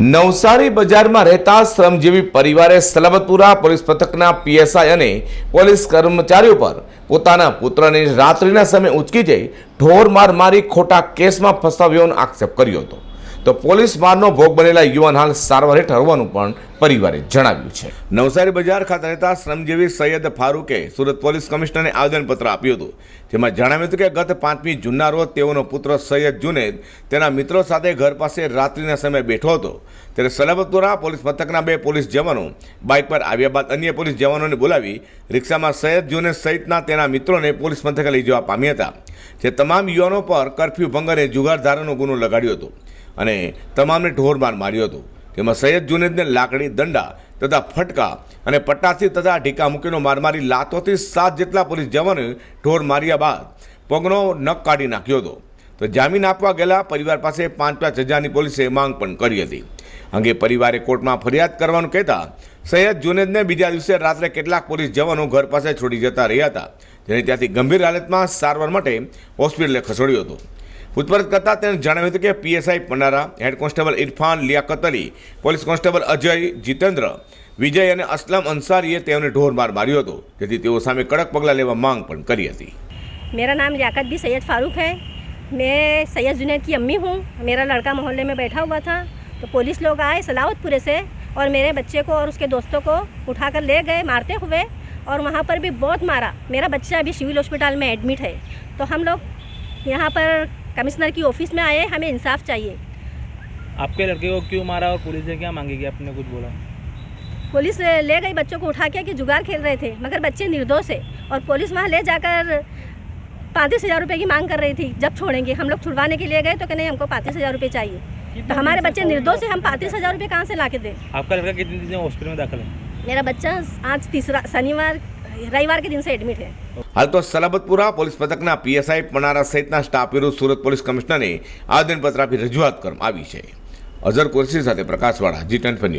નવસારી બજારમાં રહેતા શ્રમજીવી પરિવારે સલાબતપુરા પોલીસ પથકના પીએસઆઈ અને પોલીસ કર્મચારીઓ પર પોતાના પુત્રને રાત્રિના સમયે ઉચકી જઈ ઢોર માર મારી ખોટા કેસમાં ફસાવ્યોનો આક્ષેપ કર્યો હતો. તો પોલીસ મારનો ભોગ બનેલા યુવાન હાલ સારવાર હેઠળ હોવાનું પણ પરિવારે જણાવ્યું છે. નવસારી બજાર ખાતે રહેતા શ્રમજીવી સૈયદ ફારૂકે સુરત પોલીસ કમિશનરને આવેદનપત્ર આપ્યું હતું. જેમાં જણાવ્યું હતું કે ગત પાંચમી જૂનના રોજ તેઓનો પુત્ર સૈયદ જુનેદ તેના મિત્રો સાથે ઘર પાસે રાત્રિના સમયે બેઠો હતો. ત્યારે સલાબતપુરા પોલીસ મથકના બે પોલીસ જવાનો બાઇક પર આવ્યા બાદ અન્ય પોલીસ જવાનોને બોલાવી રિક્ષામાં સૈયદ જુનેદ સહિતના તેના મિત્રોને પોલીસ મથકે લઈ જવા પામ્યા હતા. જે તમામ યુવાનો પર કરફ્યુ ભંગ અને જુગારધારાનો ગુનો લગાડ્યો હતો. અને તમામને ઢોરમાર માર્યો હતો. તેમાં સૈયદ જુનેદને લાકડી, દંડા તથા ફટકા અને પટ્ટાથી તથા ઢીકા મૂકીનો માર મારી લાતોથી સાત જેટલા પોલીસ જવાનોએ ઢોર માર્યા બાદ પગનો નખ કાઢી નાખ્યો હતો. તો જામીન આપવા ગયેલા પરિવાર પાસે પાંચ પાંચ હજારની પોલીસે માંગ પણ કરી હતી. અંગે પરિવારે કોર્ટમાં ફરિયાદ કરવાનું કહેતા સૈયદ જુનેદને બીજા દિવસે રાત્રે કેટલાક પોલીસ જવાનો ઘર પાસે છોડી જતા રહ્યા હતા. જેને ત્યાંથી ગંભીર હાલતમાં સારવાર માટે હોસ્પિટલે ખસેડ્યો હતો. પૂછપરછ કરતાં તેણે જણાવ્યું હતું કે PSI Pannara head constable Irfan Liyakat Ali police constable Ajay Jitendra Vijay અને અસલમ અંસારીએ તેઓને ઢોરમાર માર્યો હતો જેથી તેઓ સામે કડક પગલાં લેવા માંગ પણ કરી હતી मेरा नाम लियाकत भी सैयद फ़ारूक है मैं सैयद जुनैद की अम्मी हूँ मेरा लड़का मोहल्ले में बैठा हुआ था तो पुलिस लोग आए सलावतपुरे से और मेरे बच्चे को और उसके दोस्तों को उठाकर ले गए मारते हुए और वहाँ पर भी बहुत मारा मेरा बच्चा अभी सिविल हॉस्पिटल में एडमिट है तो हम लोग यहाँ पर कमिश्नर की ऑफ़िस में आए हमें इंसाफ चाहिए। आपके लड़के को क्यों मारा और पुलिस ने क्या मांगेगी आपने कुछ बोला? पुलिस ले ले गई बच्चों को उठा के कि जुगार खेल रहे थे मगर बच्चे निर्दोष है और पुलिस वहाँ ले जाकर पैंतीस हज़ार रुपये की मांग कर रही थी जब छोड़ेंगे हम लोग छुड़वाने के लिए गए तो कहने हमको पैंतीस हज़ार रुपये चाहिए। तो हमारे बच्चे निर्दोष है हम पैंतीस हज़ार रुपये कहाँ से ला के दें? आपका लड़का कितने दिन हॉस्पिटल में दाखिल है? मेरा बच्चा आज तीसरा शनिवार रविवार के दिन से एडमिट है હાલ તો સલાબતપુરા પોલીસ મથકના પીએસઆઈ પનારા સહિતના સ્ટાફ વિરુદ્ધ સુરત પોલીસ કમિશનરને આવેદનપત્ર આપી રજૂઆત કરવામાં આવી છે અઝર કુરશી સાથે પ્રકાશવાળા જી ટેન ન્યૂઝ